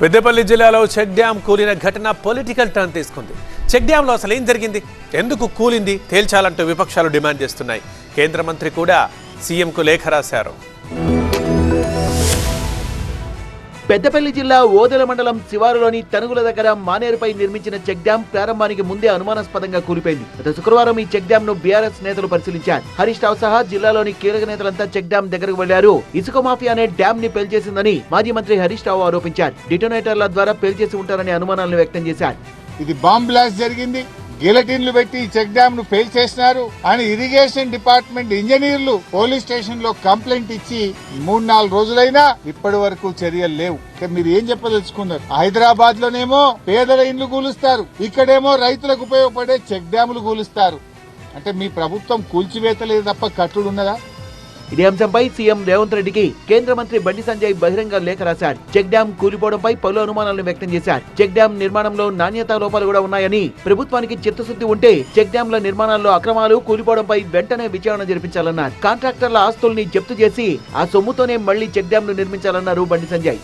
పెద్దపల్లి జిల్లాలో check dam కూలిన ఘటన పొలిటికల్ టర్న్ తీసుకుంది. చెక్ డ్యాంలో అసలు ఏం జరిగింది? ఎందుకు కూలింది? తేల్చాలంటూ విపక్షాలు డిమాండ్ చేస్తున్నాయి. కేంద్ర మంత్రి కూడా సీఎంకు లేఖ రాశారు. పెద్దపల్లి జిల్లా ఓదెల మండలం శివారులోని తనుగుల దగ్గర మానేరుపై నిర్మించిన చెక్ డ్యాం ప్రారంభానికి ముందే అనుమానాస్పదంగా కూలిపోయింది. గత శుక్రవారం ఈ చెక్ డ్యాం ను బీఆర్ఎస్ నేతలు పరిశీలించారు. హరీష్ రావు సహా జిల్లాలోని కీలక నేతలంతా చెక్ డ్యాం దగ్గరకు వెళ్ళారు. ఇసుక మాఫియా అనే డ్యాం ని పేల్చేసిందని మాజీ మంత్రి హరీష్ రావు ఆరోపించారు. డిటోనేటర్ల ద్వారా పేల్చేసి ఉంటారనే అనుమానాలను వ్యక్తం చేశారు. ఇది బాంబ్ బ్లాస్ట్ జరిగింది. గిలటిన్లు పెట్టి చెక్ డ్యామ్ను ఫెయిల్ చేసినారు అని ఇరిగేషన్ డిపార్ట్మెంట్ ఇంజనీర్లు పోలీస్ స్టేషన్లో కంప్లైంట్ ఇచ్చి మూడు నాలుగు రోజులైనా ఇప్పటి వరకు చర్యలు లేవు. అంటే మీరు ఏం చెప్పదలుచుకున్నారు? హైదరాబాద్ లోనేమో పేదల ఇండ్లు కూలుస్తారు. ఇక్కడేమో రైతులకు ఉపయోగపడే చెక్ డ్యాములు కూలుస్తారు. అంటే మీ ప్రభుత్వం కూల్చివేతలేదు తప్ప కట్టుడు ఉన్నదా ఇదే అంశంపై సీఎం రేవంత్ రెడ్డికి కేంద్ర మంత్రి బండి సంజయ్ బహిరంగ లేఖ రాశారు. చెక్ డ్యాం కూలిపోవడంపై పలు అనుమానాలను వ్యక్తం చేశారు. చెక్ డ్యాం నిర్మాణంలో నాణ్యత లోపాలు కూడా ఉన్నాయని ప్రభుత్వానికి చిత్తశుద్ధి ఉంటే చెక్ డ్యాంల నిర్మాణాల్లో అక్రమాలు కూలిపోవడంపై వెంటనే విచారణ జరిపించాలన్నారు. కాంట్రాక్టర్ల ఆస్తుల్ని జప్తు చేసి ఆ సొమ్ముతోనే మళ్ళీ చెక్ డ్యాంలు నిర్మించాలన్నారు బండి సంజయ్.